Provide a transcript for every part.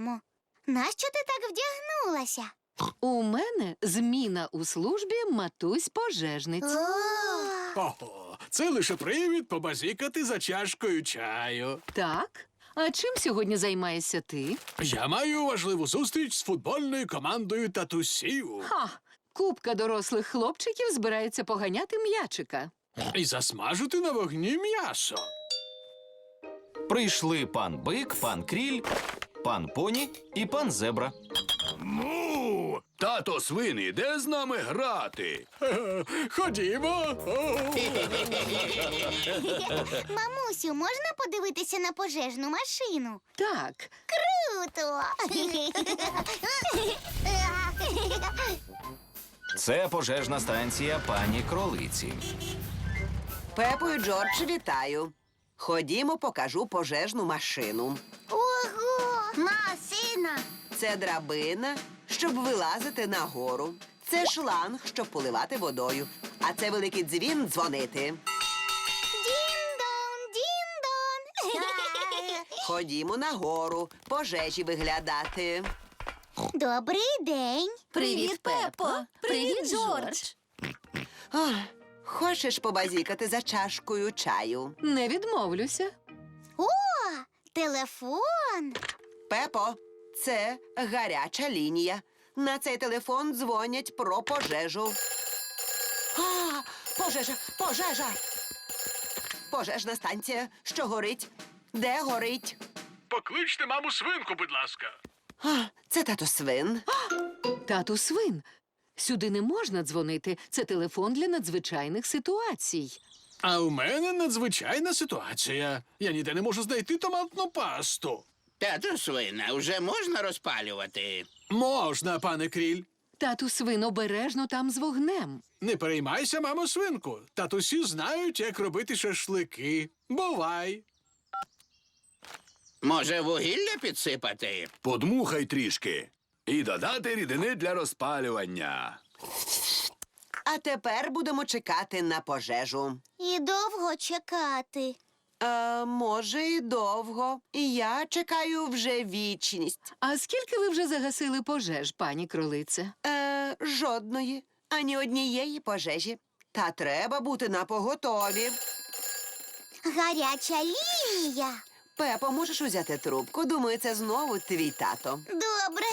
мамо. Нащо ти так вдягнулася? У мене зміна у службі матусь пожежниць. Ого, це лише привід побазікати за чашкою чаю. Так. А чим сьогодні займаєшся ти? Я маю важливу зустріч з футбольною командою татусів. Ха! Купка дорослих хлопчиків збирається поганяти м'ячика. І засмажити на вогні м'ясо. Прийшли пан бик, пан кріль, пан поні і пан зебра. Му! Тато свин іде з нами грати. Ходімо. Мамусю, можна подивитися на пожежну машину? Так, Круто! Це пожежна станція пані кролиці. Пепо і Джордж, вітаю. Ходімо, покажу пожежну машину. Ого! Машина! Це драбина, щоб вилазити нагору. Це шланг, щоб поливати водою. А це великий дзвін дзвонити. Дін-дон, дін-дон! Ходімо нагору, пожежі виглядати. Добрий день! Привіт, Пепо. Привіт, Джордж. Ах, хочеш побазікати за чашкою чаю? не відмовлюся. О, телефон! Пепо, це гаряча лінія. На цей телефон дзвонять про пожежу. А, пожежа, пожежа. Пожежна станція, що горить? Де горить? Покличте маму свинку, будь ласка. А, це тато свин. Тату свин. Сюди не можна дзвонити. Це телефон для надзвичайних ситуацій. А у мене надзвичайна ситуація. Я ніде не можу знайти томатну пасту. Тату свина, вже можна розпалювати? Можна, пане кріль. Тату свин обережно там з вогнем. Не переймайся, мамо свинку. Татусі знають, як робити шашлики. Бувай. Може, вугілля підсипати? Подмухай трішки. І додати рідини для розпалювання. А тепер будемо чекати на пожежу. І довго чекати. Е, може, і довго. І я чекаю вже вічність. А скільки ви вже загасили пожеж, пані кролице? Е, жодної, ані однієї пожежі. Та треба бути на поготові. Гаряча лінія. Пепо, можеш узяти трубку? Думаю, це знову твій тато. Добре.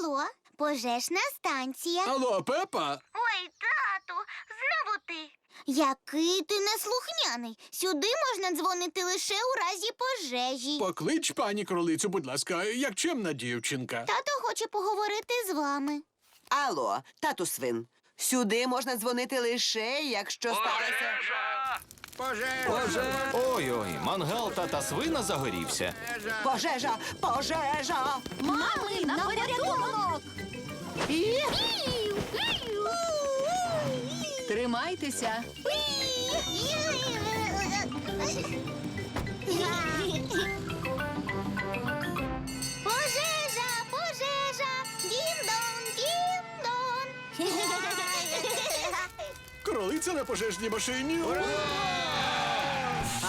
Алло, пожежна станція. Алло, Пепа. Ой, тату, знову ти. Який ти неслухняний. Сюди можна дзвонити лише у разі пожежі. Поклич пані кролицю, будь ласка, як чемна дівчинка. Тато хоче поговорити з вами. Алло, тату свин. Сюди можна дзвонити лише, якщо сталося. Пожежа! Ой-ой, мангал тата свина загорівся. Пожежа! Пожежа! Мами, на порятунок! Тримайтеся. Пожежа, пожежа, дін-дон, дін-дон. Кролиця на пожежній машині.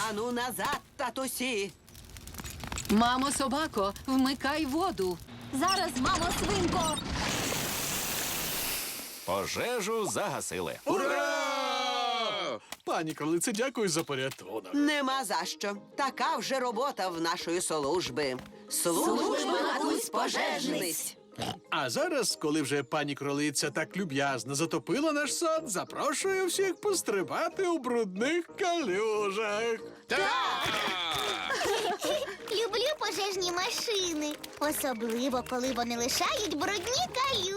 Ану назад, татусі. Мамо собако, вмикай воду. Зараз, мамо, свинко. Пожежу загасили. Ура! Пані кролице, дякую за порятунок. Нема за що. Така вже робота в нашої служби. Служба матусь пожежниць. А зараз, коли вже пані кролиця так люб'язно затопила наш сад, запрошую всіх пострибати у брудних калюжах. Люблю пожежні машини, особливо коли вони лишають брудні калюжі.